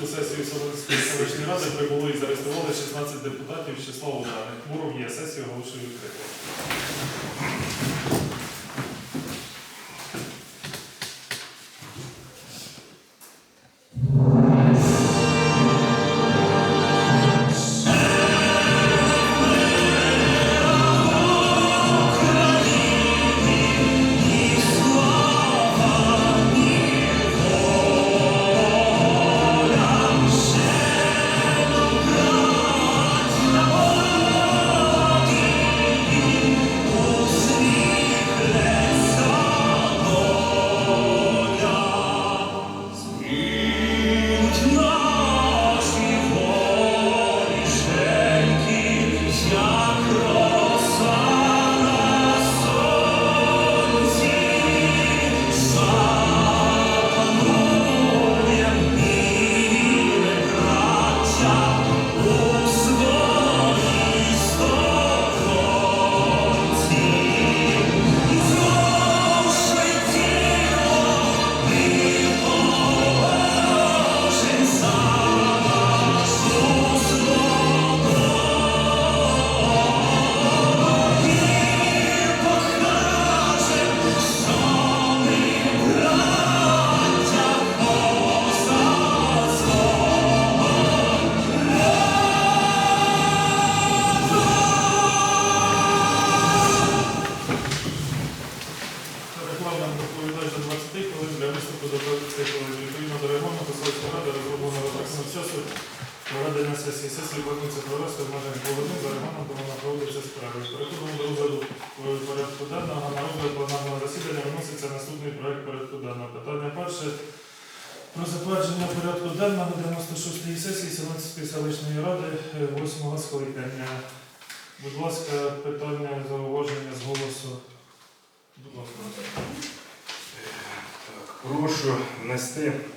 шосту сесію Солонської селищної ради прибуло і зареєстрували 16 депутатів з числа ударних уровні є сесію оголошую відкритою.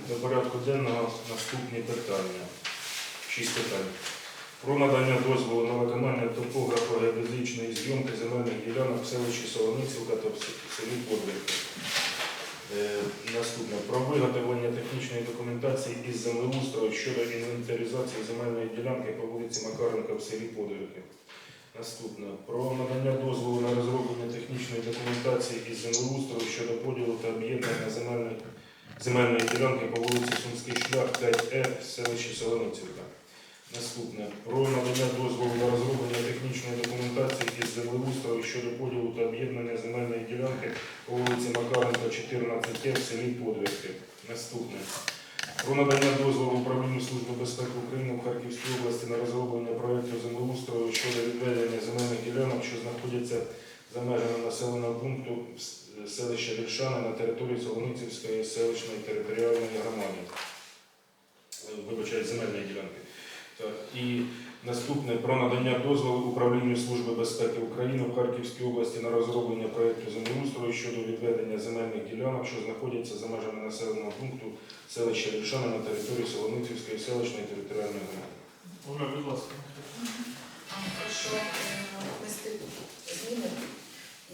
До порядку денного наступні питання. Шість питань. Про надання дозволу на виконання топографо-геодезичної зйомки земельних ділянок в селищі Солоницівка та в селі Подвірки. Е, Наступне. Про виготовлення технічної документації із землеустрою щодо інвентаризації земельної ділянки по вулиці Макаренка в селі Подвірки. Наступне. Про надання дозволу на розроблення технічної документації із землеустрою щодо поділу та об'єднання земельної, земельної ділянки по вулиці Сумський шлях 5Е в селищі Солоницівка. Наступне. Про надання дозволу на розроблення технічної документації із землеустрою щодо поділу та об'єднання земельної ділянки по вулиці Макаренка 14Е в селі Подвірки. Наступне. Про надання дозволу управлінню Служби безпеки України в Харківській області на розроблення проєкту землеустрою щодо відведення земельних ділянок, що знаходяться за межами населеного пункту селища Вільшани на території Солоницівської селищної територіальної громади. Е, Вибачаю, земельної ділянки. І наступне про надання дозволу управлінню Служби безпеки України в Харківській області на розроблення проєкту землеустрою щодо відведення земельних ділянок, що знаходяться за межами населеного пункту селища Вільшана на території Солоницівської селищної територіальної громади. Оля, будь ласка. Прошу е, внести зміни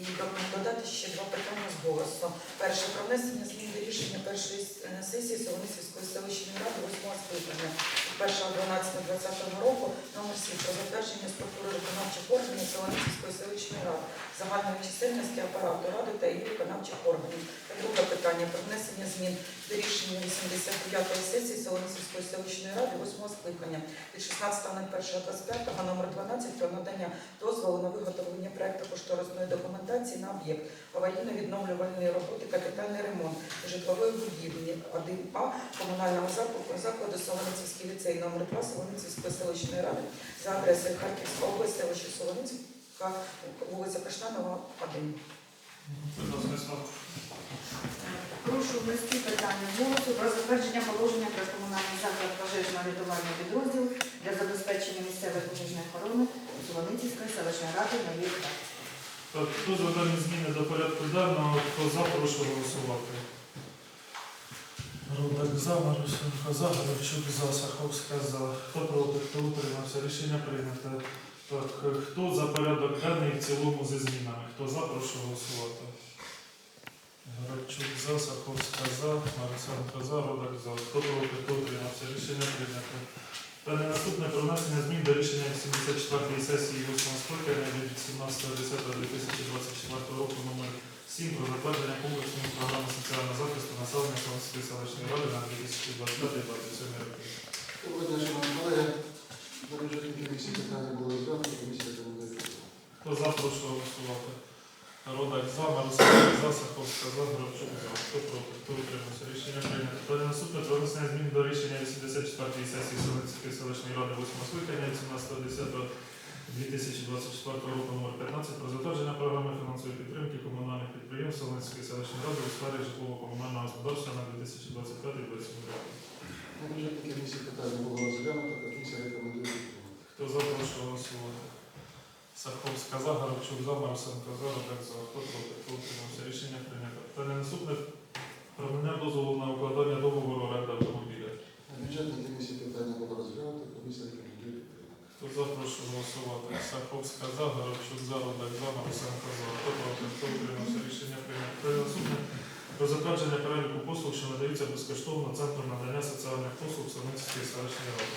і додати ще два питання з голосу. Перше про внесення змін до рішення першої е, сесії Солоницівської селищної ради 8 скликання від 1.12.2020 року номер 7 про затвердження структури виконавчих органів Солоницівської селищної ради, загальної чисельності апарату ради та її виконавчих органів. Друге питання про внесення змін до рішення 89-ї сесії Солоницівської селищної ради 8 скликання від 16.01.25 номер 12 про надання дозволу на виготовлення проекту кошторисної документації на об'єкт аварійно-відновлювальної роботи капітальний ремонт житлової будівлі 1А комунального закладу, закладу Солоницівський ліцей номер 2 Солоницівської селищної ради за адресою Харківська область, селище Солоницівка, вулиця Каштанова, 1. Прошу внести питання голосу про затвердження положення про комунальний заклад пожежного рятувального підрозділу для забезпечення місцевої пожежної охорони Солоницівської селищної ради на їх Так, хто за дані зміни до порядку денного, хто за, прошу голосувати. Рудак за, Марусенко за, Грабчук за, Саховська за. Хто проти, хто утримався? Рішення прийнято. Так, е, хто за порядок денний в цілому зі змінами? Хто за, прошу голосувати. Горобчук за, Саховська за, Марусенко за, Родак за. Хто проти, хто утримався? Рішення прийнято. Далі наступне про внесення змін до рішення 74-ї сесії 8 скликання від 17.10.2024 року номер 7 про затвердження комплексної програми соціального захисту населення Солонської селищної ради на 2025-2027 роки. Доброго дня, шановні колеги. На бюджетній комісії питання було розглянуто, комісія рекомендує підтримати. Хто за, прошу голосувати. Родак за, Марусенко за, Саховська за, Горобчук за. Хто проти, хто утримався? Рішення прийнято. Далі наступне про внесення змін до рішення 84-ї сесії Солонської селищної ради 8 скликання 17.10.2024 року номер 15 про затвердження програми фінансової підтримки комунальних підприємств Солонської селищної ради у сфері житлово-комунального господарства на 2025-2027 роки. На бюджетній комісії питання було розглянуто, комісія рекомендує. Хто за, прошу голосувати. Саховська за, Горобчук за, Марусенко за, за. Хто проти, хто утримався? Рішення прийнято. Питання наступне. Про дозволу на укладання договору оренди автомобіля. На бюджетній комісії питання було розглянуто, комісія рекомендує. Хто за, прошу голосувати. Саховська за, Горобчук за, Родак за, Марусенко за. Хто проти, хто утримався? Рішення прийнято. Питання наступне. Про затвердження переліку послуг, що надаються безкоштовно Центром надання соціальних послуг Солоницької селищної ради.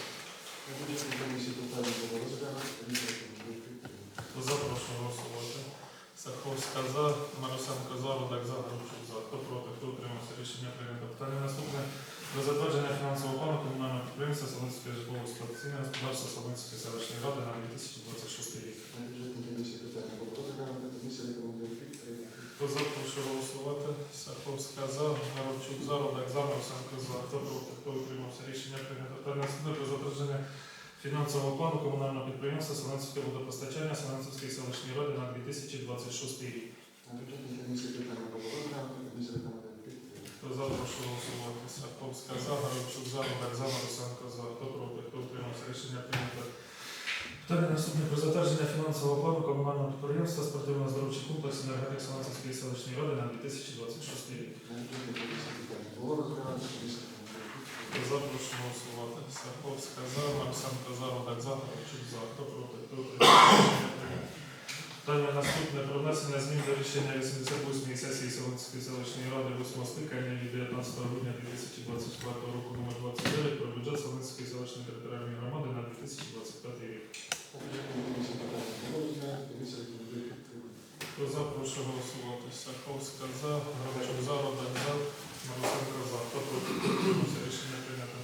На бюджетній комісії питання було розглянуто, комісія. Хто за, прошу голосувати. Саховська за, Марусенко за, Родак за, Горобчук за. Хто проти, хто утримався? Рішення прийнято. Питання наступне. Про затвердження фінансового плану комунального підприємства Солонське житлово-експлуатаційне господарство Солонської селищної ради на 2026 рік. На бюджетній комісії питання було розглянуто, комісія рекомендує підтримати. Хто за, прошу голосувати. Саховська за, Горобчук за, Родак за, Марусенко за. Хто проти, хто утримався? Рішення прийнято. Питання наступне. Про затвердження фінансового плану комунального підприємства Солонське водопостачання Солонської селищної ради на 2026 рік. Питання було розглянуто, комісія рекомендує підтримати. Хто за, прошу голосувати. Саховська за, Горобчук за, Родак за, Марусенко за. Хто проти, хто утримався? Рішення прийнято. Питання наступне про затвердження фінансового плану комунального підприємства спортивно-здоровчий комплекс енергетик Солонської селищної ради на 2026 рік. Було розглянуто, комісія рекомендує підтримати. Хто за, прошу голосувати. Саховська за, Марусенко за, Родак за. Хто проти, хто прийнято. Питання наступне про внесення змін до рішення 88-ї сесії Солонської селищної ради 8 скликання від 19 грудня 2024 року номер 29 про бюджет Солонської селищної територіальної громади на 2025 рік. Хто за, прошу голосувати. Саховська за, Грабчук за, Родан за, Марусенко за. Хто проти, хто утримався? Рішення прийнято.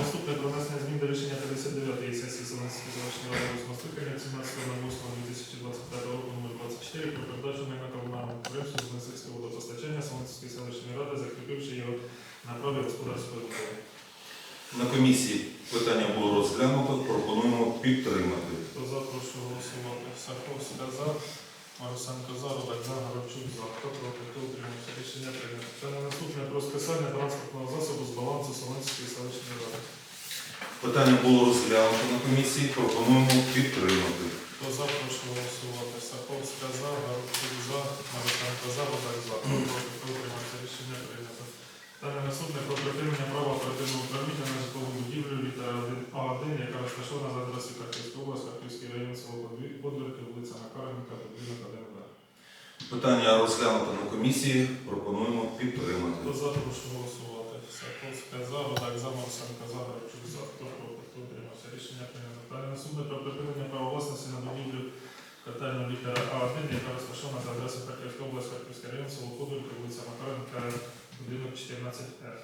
Наступне про внесення змін до рішення 59-ї сесії Солонської селищної ради 8 скликання 17.08.2025 року номер 24 про передачу майна комунальному підприємству з Несильського водопостачання Солонської селищної ради, закріпивши його на праві господарської роботи. На комісії питання було розглянуто, пропонуємо підтримати. Хто за, прошу голосувати. Саховська за, Марусенко за, Рудак за, Горобчук за. Хто проти, хто утримався? Рішення прийнято. Це на наступне про списання транспортного засобу з балансу Солонської селищної ради. Питання було розглянуто на комісії, пропонуємо підтримати. Хто за, прошу голосувати. Саховська за, Горобчук за, Марусенко за, Рудак за. Хто хто? Рішення прийнято. Далі наступне про припинення права оперативного управління на житлову будівлю літера 1А1, яка розташована за адресою Харківської області, Харківський район, село Подвірки, вулиця Макаренка, будинок 1Б. Питання розглянуто на комісії, пропонуємо підтримати. Хто за, прошу голосувати. Саховська за, Родак за, Марсенко за, Грачук за. Хто наступне про припинення права власності на будівлю котельну літера А1, яка розташована за адресою Харківської області, Харківський район, село Подвірки, вулиця Макаренка, будинок 14Р.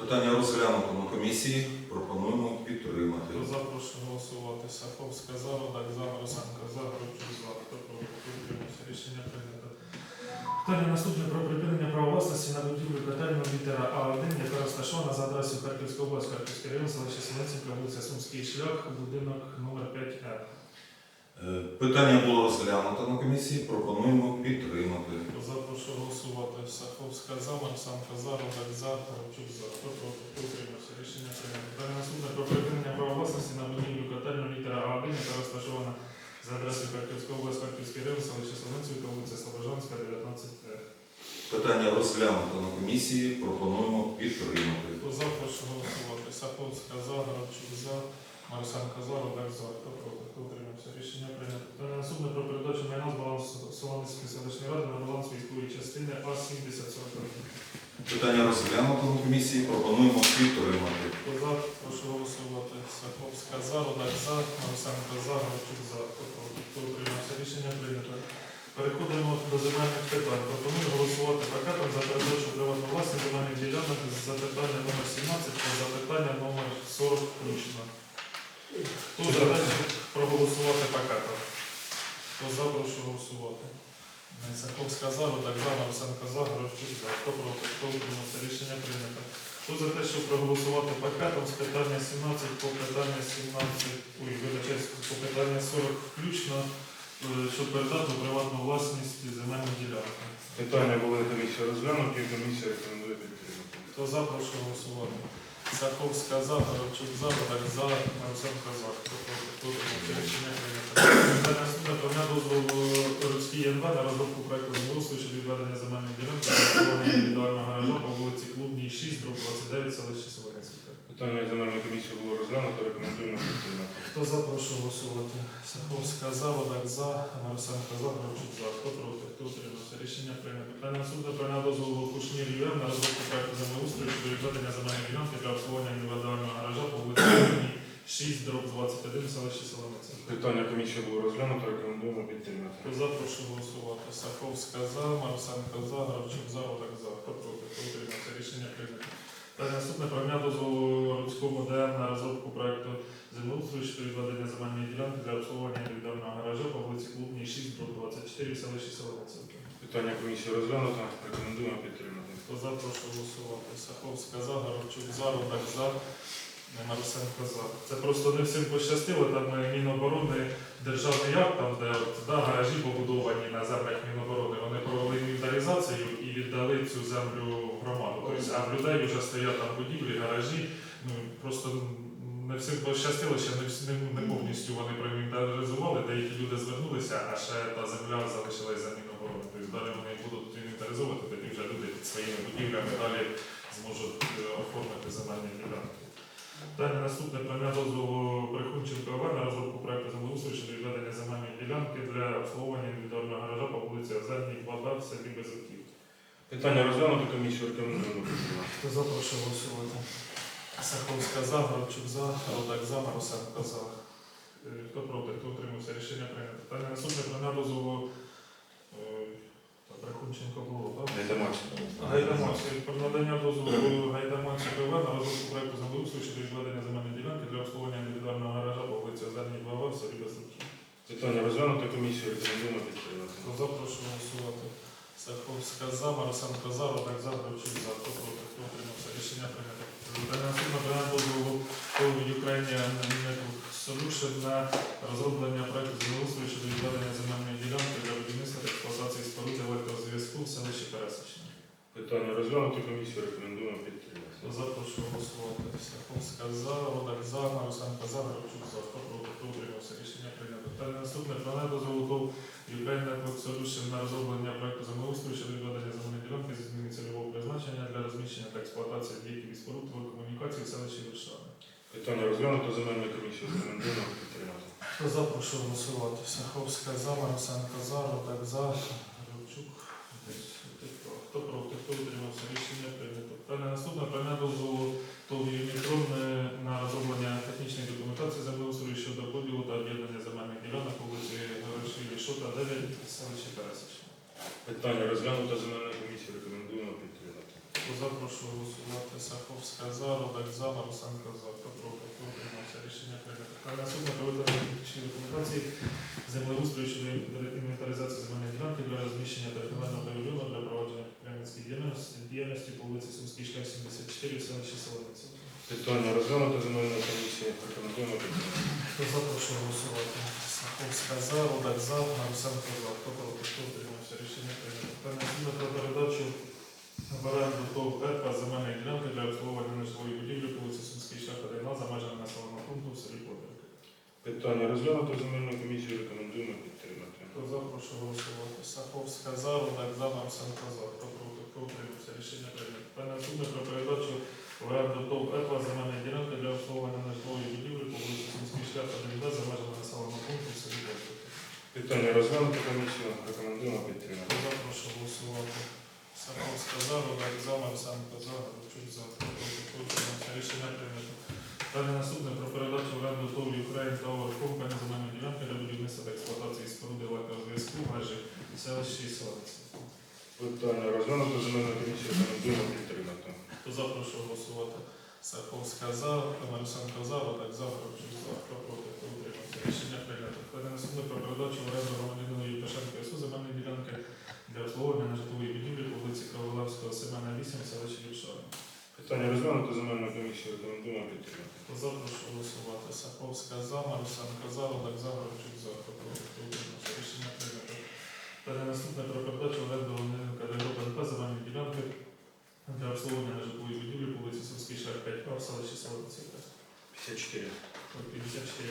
Питання розглянуто на комісії, пропонуємо підтримати. Хто за, прошу голосувати. Саховська за, Родак за, Марсенко за, Грачук за. Хто проти, утримався? Рішення прийнято. Питання наступне про припинення права власності на будівлю котельну літера А1, яка розташована за адресою Харківської області, Харківський район, селище Селенцівка, вулиця Сумський шлях, будинок номер 5Р. Е, Питання було розглянуто на комісії, пропонуємо підтримати. Хто за, прошу голосувати. Саховська за, Марсанка за, Родак за, Горобчук за. Хто проти, утримався? Рішення прийнято. Питання наступне про припинення права власності на будівлю котельну літера А1, яка розташована за адресою Харківської області, Харківський район, селище Селенцівка, вулиця Слобожанська, 19Р. Питання розглянуто на комісії, пропонуємо підтримати. Хто за, прошу голосувати. Саховська за, Горобчук за, Марусенко за, Рудак за, хто проти, хто утримався. Рішення прийнято. Питання наступне про передачу майна з балансу Солоницької селищної ради на баланс військової частини А-7041. Питання розглянуто на комісії. Пропонуємо підтримати. Хто за, прошу голосувати. Саховська за, Рудак за, Марусенко за, Гравчук за, хто проти, утримався. Рішення прийнято. Переходимо до земельних питань. Пропоную голосувати пакетом за передачу приватну власність земельних ділянок з запитання номер 17 та запитання номер 40 включно. Хто за те, проголосувати пакетом? Хто за, прошу голосувати. Саховська за, Рудак за, Марусенко за, Гравчук за. Хто проти, хто утримався? Рішення прийнято. Хто за те, щоб проголосувати пакетом з питання 17 по питання 17, ой, вибачаюсь, по питання 40 включно, е, щоб передати у приватну власність земельні ділянки. Питання були на комісії розглянуті, комісія рекомендує підтримати. Хто за, прошу голосувати. Саховська за, Горобчук за, Бадар за, Марусенко за. Хто проти, хто утримався? Рішення. Питання наступне про дозволу Городській НВ на розробку проєкту землеустрою щодо відведення земельної ділянки для індивідуального гаража по вулиці Клубній 6, дроб 29, селище Солонецьке. Питання земельної комісії було розглянуто, рекомендуємо підтримати. Хто за, прошу голосувати. Саховська за, Водак за, Марусенко за, Гравчук за. Хто проти, хто утримався? Рішення прийнято. Питання про надання дозволу Кушнір ЮМ на розробку проекту землеустрою щодо відведення земельної ділянки для обслуговування індивідуального гаража по вулиці 6, дроб 21, селище Солониця. Питання комісії було розглянуто, рекомендуємо підтримати. Хто за, прошу голосувати. Саховська за, Марусенко за, Гравчук за, Водак за. Хто проти, хто утримався? Рішення прийнято. Наступне про надання дозволу Руцькому ДМ на розробку проекту землеустрою щодо відведення земельної ділянки для обслуговування індивідуального гаража по вулиці Клубній 6, дроб 24, в селищі Солониця. Питання комісії розглянуто, рекомендуємо підтримати. Хто за, прошу голосувати. Саховська за, Горобчук за, Рудак за, Марусенко за. Це просто не всім пощастило, там е, Міноборони, державний акт, там, де от, да, гаражі побудовані на землях Міноборони, вони провели інвентаризацію і віддали цю землю громаду. Тобто, а в людей вже стоять там будівлі, гаражі. Ну, просто не всім пощастило, ще не, не, не повністю вони проінвентаризували, деякі люди звернулися, а ще та земля залишилась за Міноборони. Тобто далі вони будуть інвентаризовувати, тоді вже люди під своїми будівлями далі зможуть е, оформити земельні ділянки. Далі наступне прийняття дозволу Брехунченко ОВ на розробку проекту землеустрою щодо відведення земельної ділянки для обслуговування індивідуального гаража по вулиці Озерній, 2Б в селі Безуків. Питання розглянуто, комісію рекомендуємо. Хто за, прошу голосувати. Саховська за, Гравчук за, Родак за, Марусенко за. Е, Хто проти, хто утримався, рішення прийнято. Питання наступне прийняття дозволу е, Брехунченко було, так? Гайдамацька. Про надання дозволу Гайдамацька ПВ на розробку проекту землеустрою щодо відведення земельної ділянки для обслуговування індивідуального гаража по вулиці Озерній 2 в селі Безуків. Питання розглянуто, комісію рекомендуємо підтримати. Хто за, прошу голосувати. Саховська сказав, Марусенко казав, Родак за, Гравчук за. Хто проти, хто утримався? Рішення прийнято. Питання фірма прийняття дозволу Ukrainian Network Solution на розроблення проєкту землеустрою щодо відведення земельної ділянки для будівництва та експлуатації споруд електрозв'язку в селищі Пересичне. Питання розглянуто, комісію рекомендуємо підтримати. Хто за, прошу голосувати. Саховська за, Родак за, Марусенко за, Гравчук за. Хто проти, хто утримався? Рішення прийнято. Питання наступне прийняття дозволу ТОВ Ukraine Network на розроблення проекту землеустрою щодо відведення земельної ділянки зі зміни цільового призначення для розміщення та експлуатації об'єктів і споруд телекомунікації в селищі Вершани. Питання розглянуто, земельну комісію рекомендуємо підтримати. Хто за, прошу голосувати. Саховська за, Марусенко за, Ротак за, Гребчук. Хто проти, хто утримався? Рішення прийнято. Питання наступне прийняття дозволу ТОВ «Юнітрон» на розроблення технічної документації землеустрою щодо поділу та об'єднання земельних ділянок по вулиці Горошилі Шота, 9, селище Пересичне. Питання розглянуто, земельну комісію рекомендуємо підтримати. Прошу голосувати. Саховська за, Родак за, Марусенко за. Хто утримався? Рішення прийнято. Наступне про видання технічної документації землеустрою щодо інвентаризації земельної ділянки для розміщення територіального павільйону для провадження підприємницької діяльності, діяльності по вулиці Сумський шлях 74 в селищі Солониця. Питання розглянуто, земельну комісію рекомендуємо підтримати. Хто за, прошу голосувати. Саховська за, Родак за, Марусенко за. Хто проти, хто утримався? Рішення прийнято. Питання наступне про передачу в оренду ТОВ «ЕПА» земельної ділянки для обслуговування нежитлової будівлі по вулиці 1 за межами населеного пункту в селі Подорки. Питання розглянуто, земельну комісію рекомендуємо підтримати. Хто за, прошу голосувати. Саховська за, Рудак за, Марсенко за. Хто проти, хто утримався? Рішення прийнято. Питання наступне про передачу в оренду ТОВ «ЕПА» земельної ділянки для обслуговування нежитлової будівлі по вулиці Сумський шлях 1Б за межами населеного пункту в селі Бобрики. Питання розглянуто комісію. Рекомендуємо підтримати. Хто за, прошу голосувати. Саховська за, Рудак за, Марсенко за, Грабчук за. Хто проти, хто утримався? Рішення прийнято. Далі наступне про передачу в оренду ТОВ Ukraine Tower Company земельної ділянки для будівництва та експлуатації споруди електрозв'язку в межі селищі і селиці. Питання розглянуто земельну комісію. Рекомендуємо підтримати. Хто за, прошу голосувати. Саховська за, Марсенко за, Рудак за, Грабчук за. Хто проти, хто утримався? Рішення прийнято. Далі наступне про передачу в оренду громадянину Євтушенко СУ земельної ділянки для обслуговування нежитлової будівлі по вулиці Кроволевського, Семена 8, селищі Лівшара. Питання розглянуто земельну комісію. Рекомендуємо підтримати. За, прошу голосувати. Саховська за, Марусенко за, Рудак за, Горобчук за. Проти? Рішення прийнято. Далі наступне про передачу оренду групи НП земельної ділянки для обслуговування нежитлової будівлі по вулиці Сумський шлях 5А в селищі Солониці. 54. 54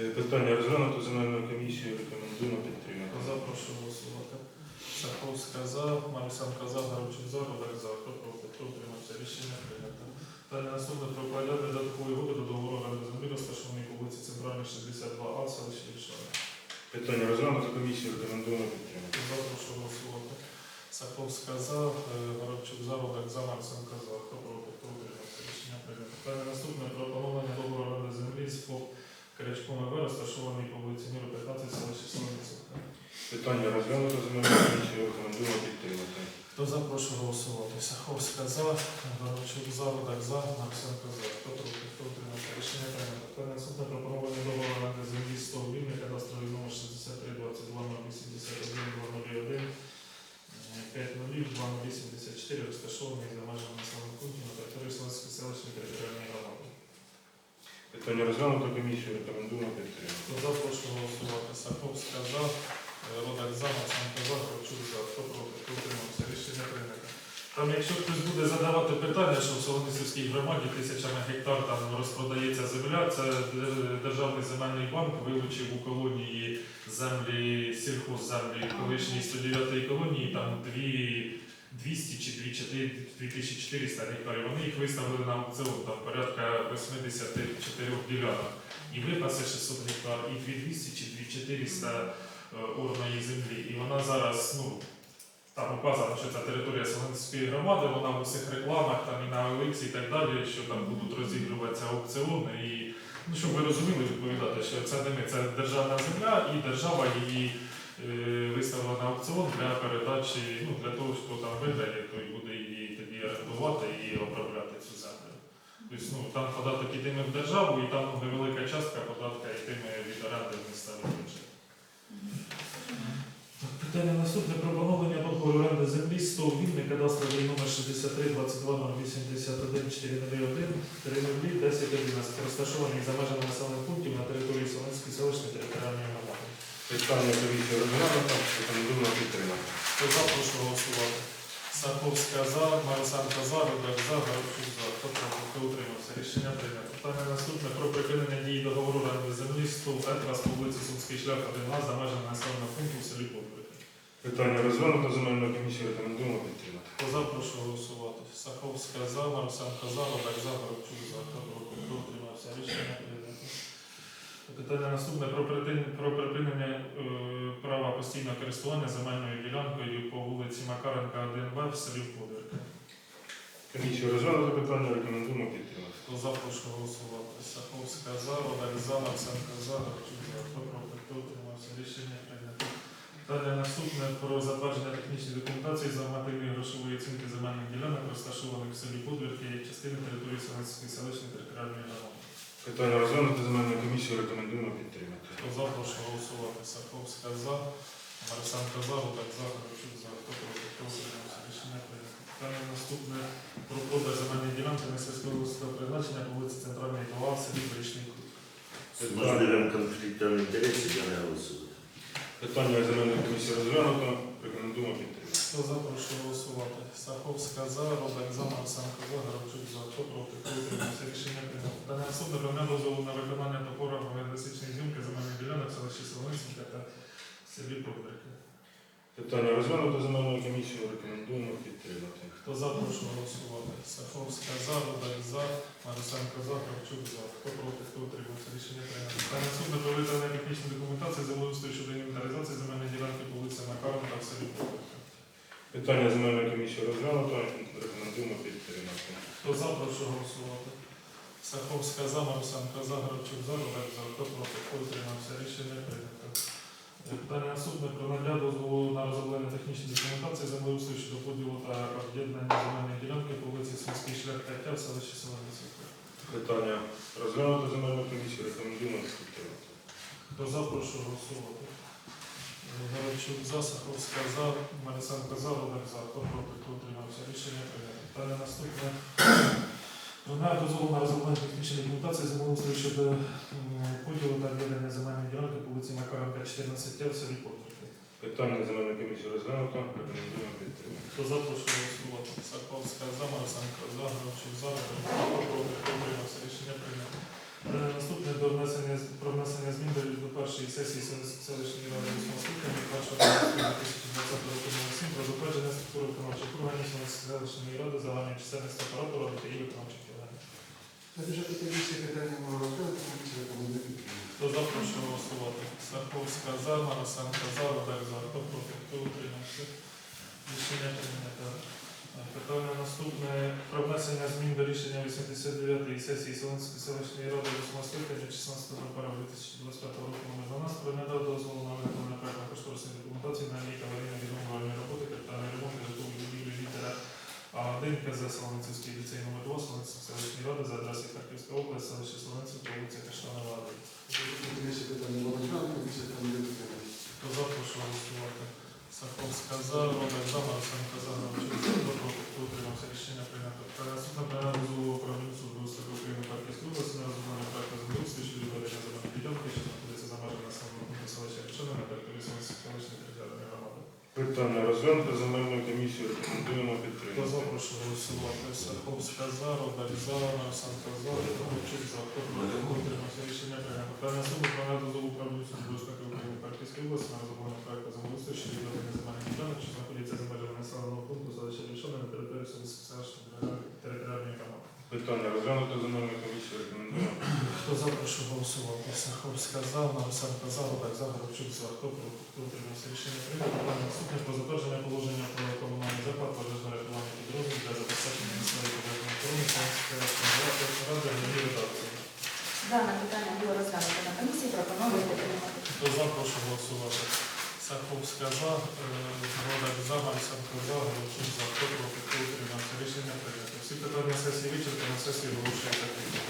Е, Питання розглянуто земельну комісію. Рекомендуємо підтримати. за, прошу голосувати. Саховська за, Марусенко за, Горобчук за, Рудак за. Хто проти, хто? Рішення прийнято. Далі наступне про укладання додаткової угоди до договору оренди землі, розташованої по вулиці Центральній 62А в селищі Лівшара. Питання розглянуто комісію. Рекомендуємо підтримати. За прошу голосувати. Саховська за, е, Горобчук за, Рудак за, Марценко за. Проти, хто утримався? Рішення прийнято. Далі наступне про поновлення договору оренди землі з ФОП Крячком МВ, розташований по вулиці Міру 15, селищі Солониця. Питання розглянуто земельну комісію. Рекомендуємо підтримати. Хто за, прошу голосувати. Саховська за, Горобчук за, Рудак за, Марценко за. Хто проти, хто утримався? Рішення прийнято. Наступне про поновлення договору оренди землі з ТОВ «Вільний», кадастровий номер 63 22 081 201 508084 розташований за межами населених пунктів на території Солонської селищної територіальної громади. Питання розглянуто комісію. Рекомендуємо підтримати. Хто за, прошу голосувати. Саховська за, Родак за, Марсенко за, за. Хто проти, хто утримався? Рішення прийнято. Там, якщо хтось буде задавати питання, що в Солоницівській громаді тисячами гектар там розпродається земля, це Державний земельний банк вилучив у колонії землі, сільхозземлі колишньої 109 колонії, там дві 200 чи 2 2400 гектарів. Вони їх виставили на аукціон, там порядка 84 ділянок. І випасе 600 гектар, і 2200 чи 2400 е, орної землі. І вона зараз, ну, там указано, що це територія Солонської громади, вона в усіх рекламах там і на OLX і так далі, що там будуть розігруватися аукціони. І, ну, щоб ви розуміли, відповідати, що це не ми, це державна земля, і держава її е, виставила на аукціон для передачі, ну, для того, хто там виграє, той буде її тоді орендувати і обробляти цю землю. Тобто, ну, там податок йтиме в державу, і там невелика частка податка йтиме від оренди. Так, Питання наступне про поновлення договору оренди землі 100 вільний кадастровий номер 63 22 081 401 30 10 11 розташований за межами населених пунктів на території Солонської селищної територіальної громади. Питання комісії розглянуто. Рекомендуємо підтримати. Хто за, прошу голосувати. Саховська за, Марисанка за, Рудак за, Гарчук за. Хто проти, хто утримався? Рішення прийнято. Питання наступне про припинення дії договору оренди землі 100 Етрас по вулиці Сумський шлях 1 за межами населеного пункту в селі Подвірки. Питання розглянуто земельну комісію. Рекомендуємо підтримати. За, прошу голосувати. Саховська за, Марусенко за, Рудак за, Горобчук за. Хто утримався? Рішення прийнято. Питання наступне про припинення, про припинення е, права постійного користування земельною ділянкою по вулиці Макаренка 1В в селі Подвірки. Комісію розглянуто питання. Рекомендуємо підтримати. Хто за, прошу голосувати. Саховська за, Рудак за, Марсенко за, Горобчук за. Утримався? Рішення. Далі наступне про затвердження технічної документації за нормативної грошової оцінки земельних ділянок, розташованих в селі Подвірки, як частини території Солонської селищної територіальної громади. Питання розглянуто земельну комісію. Рекомендуємо підтримати. Хто за, прошу голосувати. Саховська за, Марсенко за, Рудак за, Горобчук за. Хто проти, хто утримався? Рішення прийнято. Далі наступне про продаж земельної ділянки на сільськогосподарського призначення по вулиці Центральної 2 в селі Бричний Кут. Можливим конфліктом інтересів я не голосую. Питання земельної комісії розглянуто. Рекомендуємо підтримати. Хто за, прошу голосувати. Саховська за, Родак за, Марсенко за, Горобчук за. Хто проти, хто утримався? Рішення прийнято. Дане суду про дозволу на виконання топора геодесичної зйомки земельних ділянок селищі Солоницька та селі Подвірки. Питання розглянуто земельною комісією. Рекомендуємо підтримати. Хто за, прошу голосувати. Саховська за, Родак за, Марсенко за, Кравчук за. Хто проти, хто утримався? Рішення прийнято. Та наступне про витрати технічної документації землеустрою щодо інвентаризації земельної ділянки по вулиці Макарова та в селі Богорка. Питання земельної комісії розглянуто. Рекомендуємо підтримати. Хто за, прошу голосувати. Саховська за, Марусенко за, Гравчук за, Рудак за. Хто проти, хто утримався? Рішення прийнято. Питання наступне про надання дозволу на розроблення технічної документації землеустрою щодо поділу та об'єднання земельної ділянки по вулиці Сумський шлях 5 в селищі Солониця. Питання розглянуто земельну комісію. Рекомендуємо підтримати. Хто за, прошу голосувати. Гравчук за, Саховська за, Марисенко за, Рудак за. Хто проти, хто утримався? Рішення прийнято. Питання наступне. Вимагає дозволу на розроблення технічної документації землеустрою щодо поділу та об'єднання земельної ділянки по вулиці Макаренка 14 в селі Подвірки. Питання земельної комісії розглянуто. Рекомендуємо підтримати. Хто за, прошу голосувати. Саховська за, Марисенко за, Гравчук за, Рудак проти, хто утримався? Рішення прийнято. Е, Наступне до внесення з- про внесення змін до, до першої сесії Селищ- селищної ради восьмого скликання першого 2020 року номер 7 про затвердження структури виконавчих органів селищної ради загальної чисельності апарату ради та її виконавчих органів. На бюджетній комісії питання було розглянуто, комісія рекомендує підтримати. Хто за, прошу голосувати. Саховська за, Марасенко за, Воdak за. Хто проти, хто утримався? Рішення прийнято. Питання наступне про внесення змін до рішення 89-ї сесії Солонської селищної ради 8 скликання 16 липня 2025 року номер 12 про надав дозволу на виконання проектно кошторисної документації на лік аварійно відновлювальні роботи капітальний ремонт А1 КЗ Солоницький ліцей номер 2 Солоницької селищної ради за адресою Харківська область, селище Солонців, по вулиці Каштанова. 1. На бюджетній комісії питання було розглянуто, комісія рекомендує підтримати. Хто за, прошу голосувати. Сахов сказав, Роберт за, Марсенко казав, хто утримався, рішення прийнято. Наступне питання дозволу управління суду України Харківської області на розроблення проекту землеустрою щодо ведення земельної ділянки, що знаходиться за межами населеного пункту селища Рішина на території Солонської селищної територіальної громади. Питання розглянуто земельну комісію. Рекомендуємо за, підтримати. прошу голосувати. Саховська за, Робert за, Марсенко за, Гравчук за, хто проти, хто утримався, рішення прийнято. Та наступне питання дозволу управління суду Служби України області на розроблення проекту землеустрою щодо ведення земельних ділянок, що знаходяться за населеного пункту селища Рішина на території Солонської територіальної громади. Питання розглянуто земельну комісію. Рекомендуємо. Хто за, прошу голосувати. Саховська за, Марусенко за, Рудак за, Горобчук за. Хто утримався рішення прийнято. Питання наступне про затвердження положення про комунальний заклад пожежно рятувальний підрозділ для забезпечення місцевої пожежної охорони Солонської ради в новій редакції. Дане питання було розглянуто на комісії, пропоную підтримати. Хто за, прошу голосувати. Саховська за, Рудак за, Марусенко за, Горобчук за. Хто проти, хто утримався рішення прийнято. Всі питання сесії вичерпані, сесії закритою.